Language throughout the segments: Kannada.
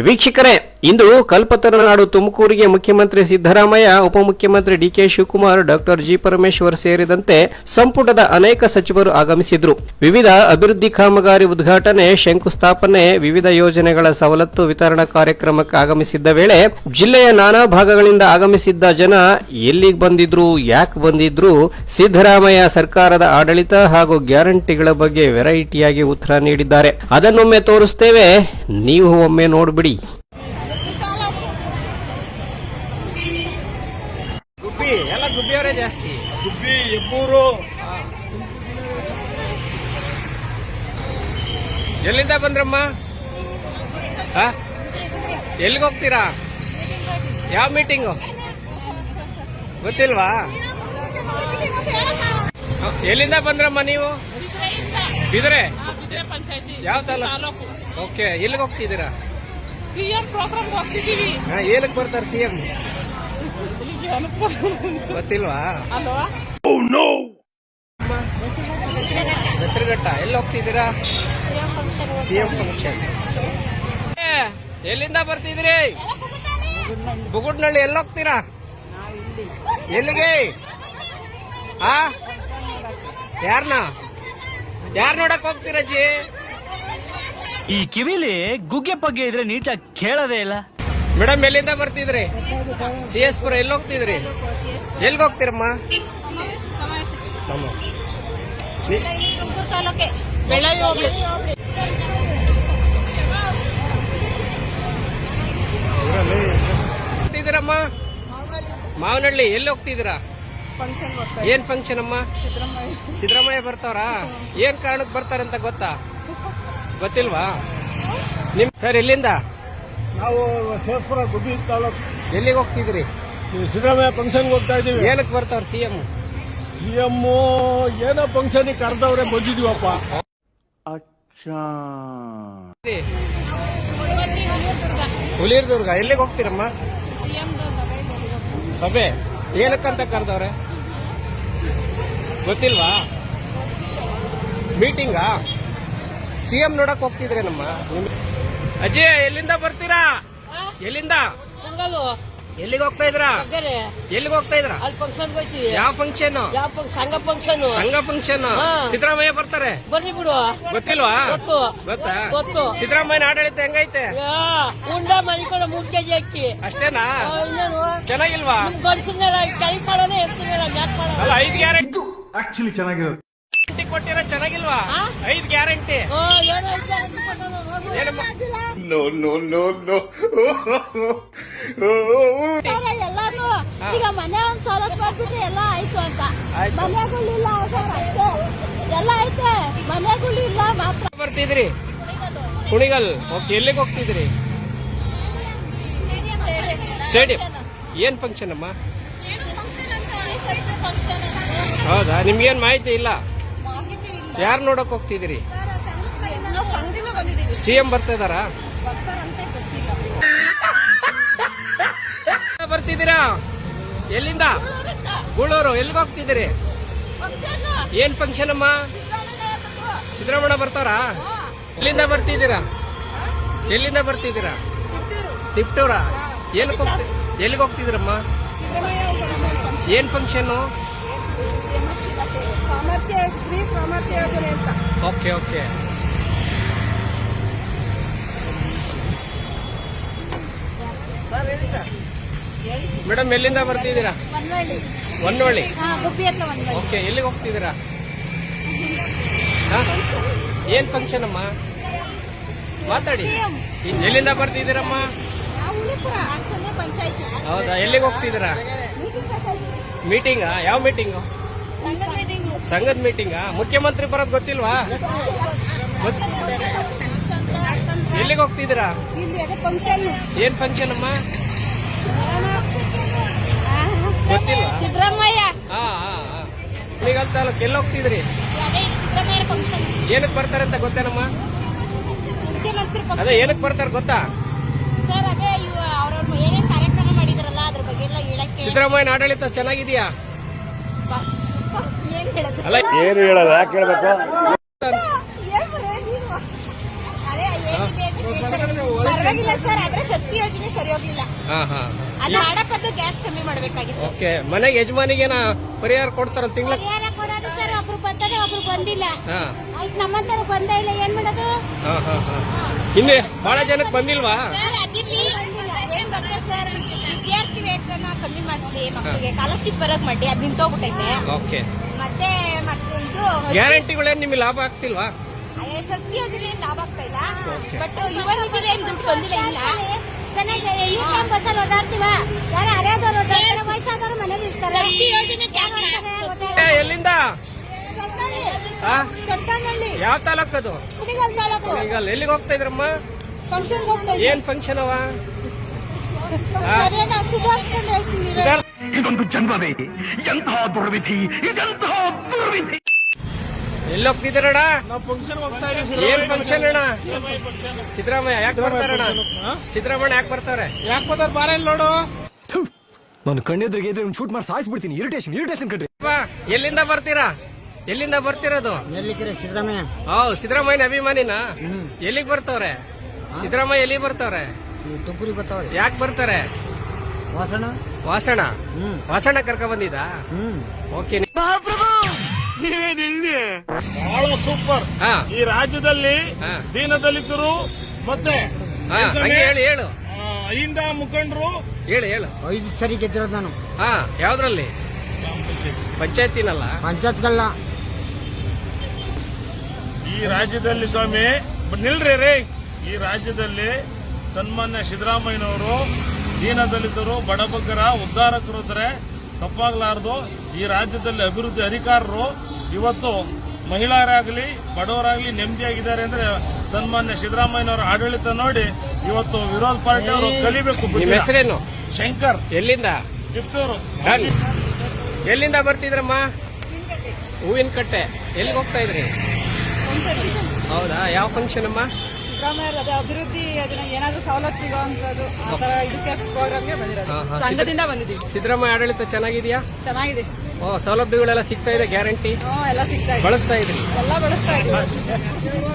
ವೀಕ್ಷಕರೇ ಇಂದು ಕಲ್ಪತರುನಾಡು ತುಮಕೂರಿಗೆ ಮುಖ್ಯಮಂತ್ರಿ ಸಿದ್ದರಾಮಯ್ಯ, ಉಪಮುಖ್ಯಮಂತ್ರಿ DK Shivakumar, doctor G Parameshwar ಸೇರಿದಂತೆ ಸಂಪುಟದ ಅನೇಕ ಸಚಿವರು ಆಗಮಿಸಿದ್ರು. ವಿವಿಧ ಅಭಿವೃದ್ಧಿ ಕಾಮಗಾರಿ ಉದ್ಘಾಟನೆ, ಶಂಕುಸ್ಥಾಪನೆ, ವಿವಿಧ ಯೋಜನೆಗಳ ಸವಲತ್ತು ವಿತರಣಾ ಕಾರ್ಯಕ್ರಮಕ್ಕೆ ಆಗಮಿಸಿದ್ದ ವೇಳೆ ಜಿಲ್ಲೆಯ ನಾನಾ ಭಾಗಗಳಿಂದ ಆಗಮಿಸಿದ್ದ ಜನ ಎಲ್ಲಿಗೆ ಬಂದಿದ್ರು, ಯಾಕೆ ಬಂದಿದ್ರು, ಸಿದ್ದರಾಮಯ್ಯ ಸರ್ಕಾರದ ಆಡಳಿತ ಹಾಗೂ ಗ್ಯಾರಂಟಿಗಳ ಬಗ್ಗೆ ವೆರೈಟಿಯಾಗಿ ಉತ್ತರ ನೀಡಿದ್ದಾರೆ. ಅದನ್ನೊಮ್ಮೆ ತೋರಿಸ್ತೇವೆ, ನೀವು ಒಮ್ಮೆ ನೋಡ್ಬಿಡಿ ಗುಬ್ಬಿ ಎಲ್ಲ ಗುಬ್ಬಿಯವರೇ ಜಾಸ್ತಿ ಗುಬ್ಬಿ ಹೆಬ್ಬೂರು ಎಲ್ಲಿಂದ ಬಂದ್ರಮ್ಮ? ಎಲ್ಲಿಗೆ ಹೋಗ್ತೀರಾ? ಯಾವ ಮೀಟಿಂಗು ಗೊತ್ತಿಲ್ವಾ? ಎಲ್ಲಿಂದ ಬಂದ್ರಮ್ಮ ನೀವು? ಬಿದ್ರೆ? ಯಾವ ತಾಲೂಕು ಓಕೆ ಎಲ್ಲಿಗೆ ಹೋಗ್ತಿದ್ದೀರಾ? CM program ಹೋಗ್ತಿದ್ದೀವಿ. ಹಾ, ಏನಕ್ಕೆ ಬರ್ತಾರೆ ಸಿ ಎಂ ಗೊತ್ತಿಲ್ವಾ? ಅಲ್ವಾ? ಹೆಸರುಘಟ್ಟ ಎಲ್ಲಿ ಹೋಗ್ತಿದ್ದೀರಾ? CM function. ಎಲ್ಲಿಂದ ಬರ್ತಿದ್ರಿ ಬುಗುಡ್ನಳ್ಳಿ ಎಲ್ಲಿ ಹೋಗ್ತೀರಾ? ಎಲ್ಲಿಗೆ? ಆ? ಯಾರನ್ನ ಯಾರ್ ನೋಡಕ್ ಹೋಗ್ತೀರಾ ಜಿ ಈ ಕಿವಿಲಿ ಗುಗ್ಗೆ ಪಗ್ಗೆ ಇದ್ರೆ ನೀಟಾಗಿ ಕೇಳೋದೇ ಇಲ್ಲ. ಮೇಡಮ್ ಎಲ್ಲಿಂದ ಬರ್ತಿದ್ರಿ? ಸಿ ಎಸ್ ಪುರ ಎಲ್ಲಿ ಹೋಗ್ತಿದ್ರಿ? ಎಲ್ಲಿಗೆ ಹೋಗ್ತೀರಮ್ಮ? ಸಮ ತಾಲೂಕೆ ಹೋಗ್ಲಿ ಹೋಗ್ತಿದ್ದೀರಮ್ಮ? ಮಾವನಹಳ್ಳಿ ಎಲ್ಲಿ ಹೋಗ್ತಿದ್ದೀರಾ? ಏನ್ ಫಂಕ್ಷನ್ ಅಮ್ಮ? ಸಿದ್ದರಾಮಯ್ಯ ಬರ್ತಾವ್ರಾ? ಏನ್ ಕಾರಣಕ್ಕೆ ಬರ್ತಾರಂತ ಗೊತ್ತಾ? ಗೊತ್ತಿಲ್ವಾ? ನಿಮ್ ಸರ್ ಎಲ್ಲಿಂದ? ನಾವು ಶೇಷ್ಪುರ ಗುಬ್ಬಿ ತಾಲೂಕು. ಎಲ್ಲಿಗೆ ಹೋಗ್ತಿದ್ರಿ ಸಿದ್ದರಾಮಯ್ಯ ಫಂಕ್ಷನ್ಗೆ ಹೋಗ್ತಾ ಇದೀವಿ. ಏನಕ್ಕೆ ಬರ್ತಾವ್ರ ಸಿ ಎಂ ಸಿ ಏನೋ ಫಂಕ್ಷನ್ ಕರೆದವ್ರೆ ಬಂದಿದೀವಪ್ಪ ಹುಲಿಯರ್ದುರ್ಗ ಎಲ್ಲಿಗೆ ಹೋಗ್ತೀರಮ್ಮ? ಸಭೆ ಏನಕ್ಕಂತ ಕರೆದವ್ರೆ? ಗೊತ್ತಿಲ್ವಾ? ಮೀಟಿಂಗಾ? ಸಿಎಂ ನೋಡಕ್ ಹೋಗ್ತಿದ್ರೆ ನಮ್ಮ ಅಜಯ್ ಎಲ್ಲಿಂದ ಬರ್ತೀರಾ? ಎಲ್ಲಿಂದ? ಎಲ್ಲಿಗೆ ಹೋಗ್ತಾ ಇದ್ರ ಎಲ್ಲಿಗೆ ಹೋಗ್ತಾ ಇದ್ರ ಅಲ್ಲಿ ಫಂಕ್ಷನ್ ಹೋಗ್ತೀವಿ ಯಾವ ಫಂಕ್ಷನ್ ಯಾವ ಫಂಕ್ಷನ್ ಸಂಘ ಫಂಕ್ಷನ್ ಸಂಘ ಫಂಕ್ಷನ್. ಸಿದ್ದರಾಮಯ್ಯ ಬರ್ತಾರೆ. ಬರ್ನಿ ಬಿಡು. ಗೊತ್ತಿಲ್ವಾ? ಗೊತ್ತು. ಗೊತ್ತಾ? ಗೊತ್ತು. ಸಿದ್ದರಾಮಯ್ಯ ಆಡಳಿತ ಹೆಂಗೈತೆ? ಉಂಡ ಮನಿಕೊಂಡು ಮೂರ್ ಕೆಜಿ ಅಕ್ಕಿ ಅಷ್ಟೇನಾ? ಚೆನ್ನಾಗಿಲ್ವಾ? ಕೈ ಮಾಡೋಣ ಅಲ್ಲ ಐದ್ ಗ್ಯಾರಂಟಿ ಆಕ್ಚುಲಿ ಚೆನ್ನಾಗಿರೋದು. ಕೊಟ್ಟಿರೋ ಚೆನ್ನಾಗಿಲ್ವಾ? ಐದು ಐದ್ ಗ್ಯಾರಂಟಿ ಓ, ಏನೋ ಇಲ್ಲ ಅಂತ ಎಲ್ಲಾನು ಈಗ ಮನೆ ಒಂದ್ ಮಾಡ್ಬಿಟ್ರೆ ಎಲ್ಲ ಆಯ್ತು ಅಂತ. ಆಯ್ತು. ಮನೆಗಳಿಲ್ಲ ಸರ್ ಅಷ್ಟೇ. ಎಲ್ಲ ಐತೆ. ಮನೆಗಳಿಲ್ಲ ಮಾತ್ರ. ಬರ್ತಿದ್ರಿ? ಕುಣಿಗಲ್. ಓಕೆ ಎಲ್ಲಿಗೆ ಹೋಗ್ತಿದ್ರಿ? ಸ್ಟೇಡಿಯಂ ಏನ್ ಫಂಕ್ಷನ್ ಅಮ್ಮ? ಹೌದಾ? ನಿಮ್ಗೇನ್ ಮಾಹಿತಿ ಇಲ್ಲ? ಯಾರು ನೋಡಕ್ ಹೋಗ್ತಿದ್ರಿ ಸಂಘದಿಂದ ಬಂದಿದ್ದೀವಿ ಸಿಎಂ ಬರ್ತಾ ಇದಾರಾ ಬರ್ತಾರಂತೆ ಗೊತ್ತಿಲ್ಲ ಬರ್ತಿದ್ದೀರಾ ಎಲ್ಲಿಂದ ಗೂಳೂರು ಎಲ್ಲಿಗೆ ಹೋಗ್ತಿದ್ದೀರಿ ಏನ್ ಫಂಕ್ಷನ್ ಅಮ್ಮ ಸಿದ್ದರಾಮಣ್ಣ ಬರ್ತಾರಾ ಎಲ್ಲಿಂದ ಬರ್ತಿದ್ದೀರಾ ಎಲ್ಲಿಂದ ಬರ್ತಿದ್ದೀರಾ ತಿಪ್ಟೂರ ಏನಕ್ಕೆ ಹೋಗ್ತಿ ಎಲ್ಲಿಗೆ ಹೋಗ್ತಿದ್ದೀರಮ್ಮ ಏನ್ ಫಂಕ್ಷನ್ ಸಾಮರ್ಥ್ಯ ಫ್ರೀ ಸಾಮರ್ಥ್ಯ ಯೋಜನೆ ಅಂತ ಓಕೆ ಓಕೆ ಮೇಡಮ್ ಎಲ್ಲಿಂದ ಬರ್ತಿದ್ದೀರಾ? ಹೊನ್ನಳ್ಳಿ ಓಕೆ ಎಲ್ಲಿಗೆ ಹೋಗ್ತಿದ್ದೀರಾ? ಏನ್ ಫಂಕ್ಷನ್ ಅಮ್ಮ? ಮಾತಾಡಿ. ಎಲ್ಲಿಂದ ಬರ್ತಿದ್ದೀರಮ್ಮ? ಹೌದಾ ಎಲ್ಲಿಗೆ ಹೋಗ್ತಿದ್ದೀರಾ? ಮೀಟಿಂಗ್ ಯಾವ ಮೀಟಿಂಗು ಸಂಘ ಮೀಟಿಂಗ್ ಸಂಘದ ಮೀಟಿಂಗಾ ಮುಖ್ಯಮಂತ್ರಿ ಬರೋದು ಗೊತ್ತಿಲ್ವಾ? ಗೊತ್- ಎಲ್ಲಿಗೆ ಹೋಗ್ತಿದ್ದೀರಾ? ಏನ್ ಫಂಕ್ಷನ್ ಅಮ್ಮ? ಗೊತ್ತಿಲ್ವಾ ಸಿದ್ದರಾಮಯ್ಯ. ಹಾ ಹಾ ಹಾ. ಕುಣಿಗಲ್ ತಾಲೂಕು ಎಲ್ಲಿ ಹೋಗ್ತಿದ್ರಿ ಅದೇ ಸಿದ್ದರಾಮಯ್ಯ ಫಂಕ್ಷನ್ ಏನಕ್ಕೆ ಬರ್ತಾರೆ ಅಂತ ಗೊತ್ತೇನಮ್ಮ? ಮುಖ್ಯಮಂತ್ರಿ ಅದೇ ಏನಕ್ಕೆ ಬರ್ತಾರೆ ಗೊತ್ತಾ? ಸರ್ ಅದೇ ಇವ ಅವ್ರವ್ರ ಏನೇನ್ ಕಾರ್ಯಕ್ರಮ ಮಾಡಿದ್ರಲ್ಲ ಅದ್ರ ಬಗ್ಗೆ ಎಲ್ಲ ಹೇಳಕ್ಕೆ. ಸಿದ್ದರಾಮಯ್ಯನ ಆಡಳಿತ ಚೆನ್ನಾಗಿದೆಯಾ? ಏನ್ ಹೇಳೋದು? ಅಲ್ಲ ಏನು ಹೇಳಲ್ಲ ಯಾಕೆ ಹೇಳ್ಬೇಕು ಹೇಳ್ಬಿಡ್ರಿ ನೀವು. ಅದೇ ಏನಿದೆ education, ಪರವಾಗಿಲ್ಲ ಸರ್ ಆದ್ರೆ ಶಕ್ತಿ ಯೋಜನೆ ಸರಿ ಹೋಗ್ಲಿಲ್ಲ. ಹಾ ಹಾ. ಅದು ಮಾಡಕ್ಕದ್ದು ಗ್ಯಾಸ್ ಕಮ್ಮಿ ಮಾಡ್ಬೇಕಾಗಿತ್ತು. ಓಕೆ ಮನೆಗೆ ಯಜಮಾನಿಗೇನ ಪರಿಹಾರ ಕೊಡ್ತಾರ ತಿಂಗಳ ಪರಿಹಾರ ಕೊಡೋದು ಸರ್ ಒಬ್ರು ಬಂದರೆ ಒಬ್ರು ಬಂದಿಲ್ಲ. ಹಾ. ಆಯ್ತು ನಮ್ಮಂತರ ಬಂದೇ ಇಲ್ಲ ಏನ್ ಮಾಡೋದು? ಹಾ ಹಾ ಹಾ. ಇನ್ನು ಬಹಳ ಜನಕ್ಕೆ ಬಂದಿಲ್ವಾ? ಸರ್ ಅದಿರ್ಲಿ ಏನ್ ಗೊತ್ತಾ ಸರ್ ವಿದ್ಯಾರ್ಥಿ ವೇತನ ಕಮ್ಮಿ ಮಾಡಿಸ್ಲಿ ಮಕ್ಕಳಿಗೆ ಸ್ಕಾಲರ್ಶಿಪ್ ಬರಕ್ ಮಾಡಿ ಅದ್ ನಿಂತೋಗ್ಬಿಟ್ಟೈತೆ ಓಕೆ. ಮತ್ತೆ ಮತ್ತೆ ಇದು ಗ್ಯಾರಂಟಿಗಳೇನ್ ನಿಮಗೆ ಲಾಭ ಆಗ್ತಿಲ್ವಾ? ಶಕ್ತಿ ಯೋಜನೆ ಏನ್ ಲಾಭ ಆಗ್ತಾ ಇಲ್ಲ. Okay. ಬಟ್ ಏನ್ ದುಡ್ಡು ಬಂದಿಲ್ಲ ಇಲ್ಲ? ಚೆನ್ನಾಗಿ ಎನಿ ಟೈಮ್ ಬಸ್ಸಲ್ಲಿ ಓಡಾಡ್ತೀವ? ಯಾರ ಹರಿಯಾದವ್ರು ಓಡಾಡ್ತಾರೆ ವಯಸ್ಸಾದವ್ರು ಮನೇಲಿ ಇರ್ತಾರೆ. ಶಕ್ತಿ ಯೋಜನೆ ಏ, ಎಲ್ಲಿಂದ? ಯಾವ ತಾಲೂಕದು? ಈಗ ಎಲ್ಲಿಗೆ ಹೋಗ್ತಾ ಇದ್ರಮ್ಮ? ಏನ್ ಫಂಕ್ಷನ್ ಅವ? ಇದೊಂದು ಜನ್ಮವೇ. ಎಂತಹ ದುರ್ವಿಧಿ ಇದೆಂತಹ ದುರ್ವಿಧಿ. ಎಲ್ಲಿ ಹೋಗ್ತಿದ್ದೀರಣ್ಣ ನಾವು ಫಂಕ್ಷನ್ ಹೋಗ್ತಾ ಇದೀವಿ ಏನ್ ಫಂಕ್ಷನ್ ಅಣ್ಣ? ಸಿದ್ದರಾಮಯ್ಯ ಯಾಕೆ ಬರ್ತಾರಣ್ಣ? ಸಿದ್ದರಾಮಯ್ಯ ಯಾಕೆ ಬರ್ತಾರೆ? ಯಾಕೆ ಬರ್ತಾರೆ? ಬಾರ ಇಲ್ಲಿ ನೋಡು. ನಾನು ಕಣ್ಣೆದ್ರಿಗೆ ಇದ್ರೆ ಶೂಟ್ ಮಾಡಿ ಸಾಯಿಸ್ಬಿಡ್ತೀನಿ ಇರಿಟೇಷನ್ ಇರಿಟೇಷನ್ ಕಣ್ರಿ. ಅಪ್ಪ, ಎಲ್ಲಿಂದ ಬರ್ತೀರಾ? ಎಲ್ಲಿಂದ ಬರ್ತಿರೋದು? ಸಿದ್ದರಾಮಯ್ಯ? ಹೌ ಸಿದ್ದರಾಮಯ್ಯನ ಅಭಿಮಾನಿನ? ಎಲ್ಲಿಗೆ ಬರ್ತವ್ರೆ? ಸಿದ್ದರಾಮಯ್ಯ ಎಲ್ಲಿಗೆ ಬರ್ತವ್ರೆ? ತುಪ್ಪರಿ ಬರ್ತಾವ್ರಿ. ಯಾಕೆ ಬರ್ತಾರೆ? ವಾಸಣ ವಾಸಣ ವಾಸಣ ಕರ್ಕ ಬಂದಿದ್ದ? ಓಕೆ. ಬಹಳ ಸೂಪರ್. ಹಾ. ಈ ರಾಜ್ಯದಲ್ಲಿ ದೀನ ದಲಿತರು ಮತ್ತೆ ಹೇಳು ಹೇಳಿ. ಅಹಿಂದ ಮುಖಂಡರು. ಹೇಳು ಹೇಳು. ಐದು ಸರಿ ಗೆದ್ದಿರೋದು ನಾನು. ಹಾ ಯಾವ್ದ್ರಲ್ಲಿ? ಪಂಚಾಯತಿನಲ್ಲ? ಪಂಚಾಯತ್ಗಲ್ಲ ಈ ರಾಜ್ಯದಲ್ಲಿ ಸ್ವಾಮಿ ನಿಲ್ರಿ ರೇ. ಈ ರಾಜ್ಯದಲ್ಲಿ ಸನ್ಮಾನ್ಯ ಸಿದ್ದರಾಮಯ್ಯನವರು ದೀನದಲಿತರು ಬಡಬಗ್ಗರ ಉದ್ದಾರಕರಿದ್ರೆ ಇದ್ರೆ ತಪ್ಪಾಗ್ಲಾರ್ದು ಈ ರಾಜ್ಯದಲ್ಲಿ ಅಭಿವೃದ್ಧಿ ಅಧಿಕಾರರು ಇವತ್ತು ಮಹಿಳೆಯರಾಗಲಿ ಬಡವರಾಗಲಿ ನೆಮ್ಮದಿಯಾಗಿದ್ದಾರೆ ಅಂದ್ರೆ ಸನ್ಮಾನ್ಯ ಸಿದ್ದರಾಮಯ್ಯನವರ ಆಡಳಿತ ನೋಡಿ ಇವತ್ತು ವಿರೋಧ ಪಾರ್ಟಿಯವರು ಕಲಿಬೇಕು ಶಂಕರ್. ಎಲ್ಲಿಂದ? ಕಿತ್ತೂರು ಡನ್. ಎಲ್ಲಿಂದ ಬರ್ತಿದ್ರಮ್ಮ? ಹೂವಿನ ಕಟ್ಟೆ. ಎಲ್ಲಿಗೆ ಹೋಗ್ತಾ ಇದ್ರಿ? ಹೌದಾ? ಯಾವ ಫಂಕ್ಷನ್ ಅಮ್ಮ? ಸಿದ್ದರಾಮಯ್ಯ ಅದೇ ಅಭಿವೃದ್ಧಿ ಅದನ್ನ ಏನಾದ್ರೂ ಸವಲತ್ತು ಸಿಗೋವಂಥದ್ದು ಆ ತರ ಇದಕ್ಕೆ ಪ್ರೋಗ್ರಾಮ್ಗೆ ಬಂದಿರೋದು. ಹಾ, ಹಾ. ಸಂಘದಿಂದ ಬಂದಿದ್ದೀವಿ. ಸಿದ್ದರಾಮಯ್ಯ ಆಡಳಿತ ಚೆನ್ನಾಗಿದ್ಯಾ? ಚೆನ್ನಾಗಿದೆ. ಓ ಸೌಲಭ್ಯಗಳೆಲ್ಲ ಸಿಗ್ತಾ ಇದೆ ಗ್ಯಾರಂಟಿ? ಹ್ಞೂ ಎಲ್ಲ ಸಿಗ್ತಾ ಇದೆ. ಬಳಸ್ತಾ ಇದ್ರಿ? ಎಲ್ಲ ಬಳಸ್ತಾ ಇದ್ದೀವಿ.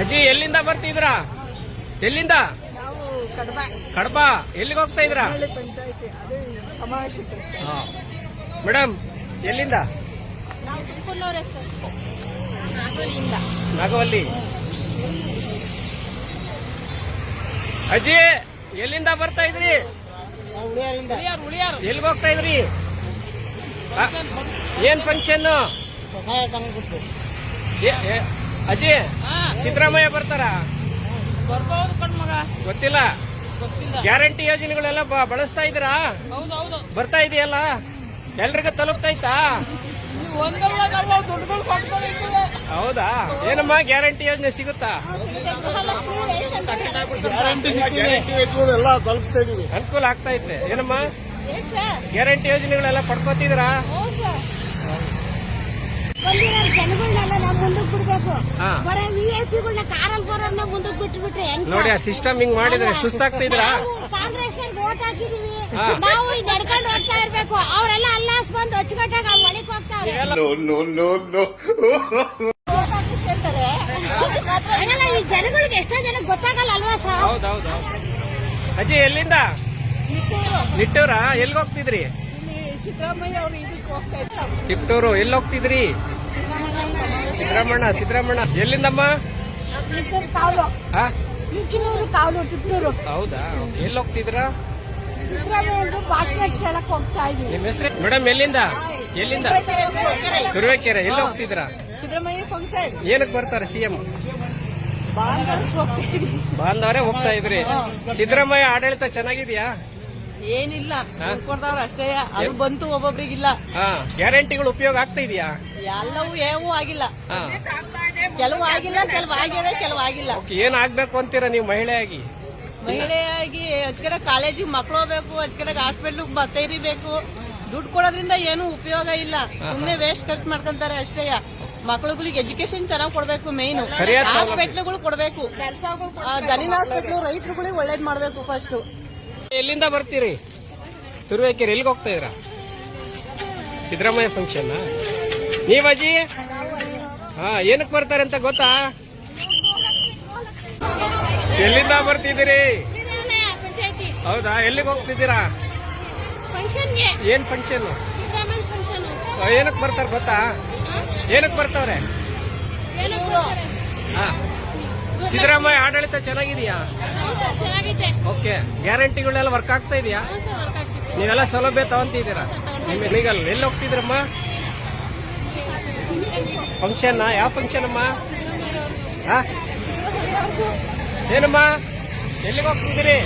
ಅಜ್ಜಿ ಎಲ್ಲಿಂದ ಬರ್ತಿದ್ರಾ ಎಲ್ಲಿಂದ? ನಾವು ಕಡಬ. ಕಡಬ ಎಲ್ಲಿಗೆ ಹೋಗ್ತಾ ಇದ್ರಾ ಪಂಚಾಯತಿ ಅದೇ ಸಮಾವೇಶಕ್ಕೆ ಮೇಡಮ್ ಎಲ್ಲಿಂದ? ನಾಗವಲ್ಲಿ. ಅಜ್ಜಿ ಎಲ್ಲಿಂದ ಬರ್ತಾ ಇದ್ರಿ? ಎಲ್ಲಿಗೆ ಹೋಗ್ತಾ ಇದ್ರಿ? ಏನ್ ಫಂಕ್ಷನ್ ಅಜ್ಜಿ ಸಿದ್ದರಾಮಯ್ಯ ಬರ್ತಾರ? ಗೊತ್ತಿಲ್ಲ. ಗೊತ್ತಿಲ್ಲ. ಗ್ಯಾರಂಟಿ ಯೋಜನೆಗಳೆಲ್ಲ ಬ- ಬಳಸ್ತಾ ಇದ್ದೀರಾ? ಹೌದೌದು. ಬರ್ತಾ ಇದೆಯಲ್ಲ? ಎಲ್ರಿಗೂ ತಲುಪ್ತೈತಾ ಒಂದಲ್ಲ ನಾವು ದುಡ್ಡುಗಳು ಕೊಟ್ಕೊಂಡಿದ್ದೀವಿ ಹೌದಾ? ಏನಮ್ಮ ಗ್ಯಾರಂಟಿ ಯೋಜನೆ ಸಿಗುತ್ತಾ? ಅನುಕೂಲ ಆಗ್ತಾ ಇತ್ತೆ ಏನಮ್ಮ? ಗ್ಯಾರಂಟಿ ಯೋಜನೆಗಳೆಲ್ಲ ಪಡ್ಕೋತಿದ್ರಾ ಬಂದಿರೋ ಜನಗಳನ್ನೆಲ್ಲ ನಾವು ಮುಂದಕ್ಕೆ ಬಿಡ್ಬೇಕು. ಹಾ. ಬರೀ ವಿ ಐ ಪಿಗಳನ್ನ ಕಾರಲ್ಲಿ ಬರೋರ್ನ ಮುಂದಕ್ಕೆ ಬಿಟ್ಬಿಟ್ರೆ ನೋಡಿ ಆ ಸಿಸ್ಟಮ್ ಹಿಂಗ್ ಮಾಡಿದ್ರೆ ಸುಸ್ತಾಗ್ತಿದ್ರಾ? ಕಾಂಗ್ರೆಸ್ ಹಾಕಿದೀವಿ. ಹಾ. ನಾವು ಈಗ ನಡ್ಕೊಂಡು ಹೋಗ್ತಾ ಇರ್ಬೇಕು. ಅವರೆಲ್ಲ ಅಲ್ಲಾಸ್ ಬಂದು ಅಚ್ಚುಕಟ್ಟಾಗ ಒಳಗೆ ಹೋಗ್ತಾವ್ರೆ. ಹಂಗಲ್ಲ ಈ ಜನಗಳಿಗೆ ಎಷ್ಟೋ ಜನ ಗೊತ್ತಾಗಲ್ಲ ಅಲ್ವಾ ಸರ್? ಹೌದೌದು. ಅಜ್ಜಿ ಎಲ್ಲಿಂದ? ನಿಟ್ಟೂರ. ಎಲ್ಲಿ ಹೋಗ್ತಿದ್ರಿ ಸಿದ್ದರಾಮಯ್ಯ ಅವರು ಇದಕ್ಕೆ ಹೋಗ್ತಾ ಇದ್ದಾರೆ ತಿಪ್ಟೂರು ಎಲ್ಲಿ ಹೋಗ್ತಿದ್ರಿ ಸಿದ್ದರಾಮಣ್ಣ ಸಿದ್ದರಾಮಣ್ಣ. ಎಲ್ಲಿಂದಮ್ಮ? ಕಾವಲು ಹಾ? ಈಚಿನೂರು ಕಾವಲು ಟಿಪ್ಟೂರು ಹೌದಾ? ಎಲ್ಲಿ ಹೋಗ್ತಿದ್ರಾ ಸಿದ್ದರಾಮಯ್ಯ ಭಾಷಣ ಕೇಳಕ್ ಹೋಗ್ತಾ ಇದೀವಿ ನಿಮ್ ಹೆಸರು? ಮೇಡಮ್ ಎಲ್ಲಿಂದ? ಎಲ್ಲಿಂದ? ತುರುವೇಕೆರೆ ಎಲ್ಲ ಹೋಗ್ತಿದ್ರಾ ಸಿದ್ದರಾಮಯ್ಯ ಫಂಕ್ಷನ್ ಏನಕ್ಕೆ ಬರ್ತಾರೆ ಸಿಎಂ ಬಾಂಧವರೇ ಹೋಗ್ತಾ ಇದ್ರಿ. ಸಿದ್ದರಾಮಯ್ಯ ಆಡಳಿತ ಚೆನ್ನಾಗಿದ್ಯಾ? ಏನಿಲ್ಲ. ಕೊಡ್ತಾವ್ರ ಅಷ್ಟೇ. ಅದು ಬಂತು ಒಬ್ಬೊಬ್ರಿಗಿಲ್ಲ. ಹಾ. ಗ್ಯಾರಂಟಿಗಳು ಉಪಯೋಗ ಆಗ್ತಾ ಇದೆಯಾ? ಎಲ್ಲವೂ ಏನೂ ಆಗಿಲ್ಲ. ಕೆಲವು ಆಗಿಲ್ಲ ಕೆಲವು ಆಗಿದೆ ಕೆಲವು ಆಗಿಲ್ಲ. ಏನ್ ಆಗ್ಬೇಕು ಅಂತೀರಾ ನೀವು ಮಹಿಳೆಯಾಗಿ? ಮಹಿಳೆಯಾಗಿ ಹಚ್ಕಡೆ ಕಾಲೇಜಿಗೆ ಮಕ್ಳು ಹೋಗ್ಬೇಕು ಹಚ್ಕಡೆ ಹಾಸ್ಪಿಟ್ಲ್ ಬತ್ತೇರಿಬೇಕು ದುಡ್ಡು ಕೊಡೋದ್ರಿಂದ ಏನು ಉಪಯೋಗ ಇಲ್ಲ. ಸುಮ್ನೆ ವೇಸ್ಟ್ ಖರ್ಚು ಮಾಡ್ಕೊಂತಾರೆ ಅಷ್ಟೇ. ಮಕ್ಳುಗಳಿಗೆ ಎಜುಕೇಶನ್ ಚೆನ್ನಾಗಿ ಕೊಡಬೇಕು ಮೇನ್. ಹಾಸ್ಪಿಟ್ಲ್ಗಳು ಕೊಡಬೇಕು. ಜನಿನ ಹಾಸ್ಪಿಟ್ಲು ರೈತರುಗಳಿಗೆ ಒಳ್ಳೇದ್ ಮಾಡಬೇಕು ಫಸ್ಟ್ ಎಲ್ಲಿಂದ ಬರ್ತೀರಿ? ತುರುವೇಕೆರೆ ಎಲ್ಲಿಗೆ ಹೋಗ್ತಾ ಇದ್ರ ಸಿದ್ದರಾಮಯ್ಯ ಫಂಕ್ಷನ್ ನೀವು ಅಜ್ಜಿ ಹಾ ಏನಕ್ಕೆ ಬರ್ತಾರೆ ಅಂತ ಗೊತ್ತಾ? ಎಲ್ಲಿಂದ ಬರ್ತಿದ್ದೀರಿ? ಹೌದಾ? ಎಲ್ಲಿಗೆ ಹೋಗ್ತಿದ್ದೀರಾ? ಏನ್ ಫಂಕ್ಷನ್ ಏನಕ್ ಬರ್ತಾರ ಏನಕ್ಕೆ ಬರ್ತಾರೆ ಗೊತ್ತಾ? ಏನಕ್ ಬರ್ತಾವ್ರೆ? ಹಾ. ಸಿದ್ದರಾಮಯ್ಯ ಆಡಳಿತ ಚೆನ್ನಾಗಿದೆಯಾ? ಚೆನ್ನಾಗಿದೆ. ಓಕೆ. ಗ್ಯಾರಂಟಿಗಳೆಲ್ಲ ವರ್ಕ್ ಆಗ್ತಾ ಇದೆಯಾ? ನೀವೆಲ್ಲ ಸೌಲಭ್ಯ ತಗೊಂತಿದ್ದೀರಾ? ನಿಮ್ಮ ಲೀಗಲ್ ಎಲ್ಲಿ ಹೋಗ್ತಿದ್ರಮ್ಮ? ಫಂಕ್ಷನ್. ಯಾವ ಫಂಕ್ಷನ್ ಅಮ್ಮ? ಹಾ? ಏನಮ್ಮ ಎಲ್ಲಿಗೆ ಹೋಗ್ತಿದ್ದೀರಿ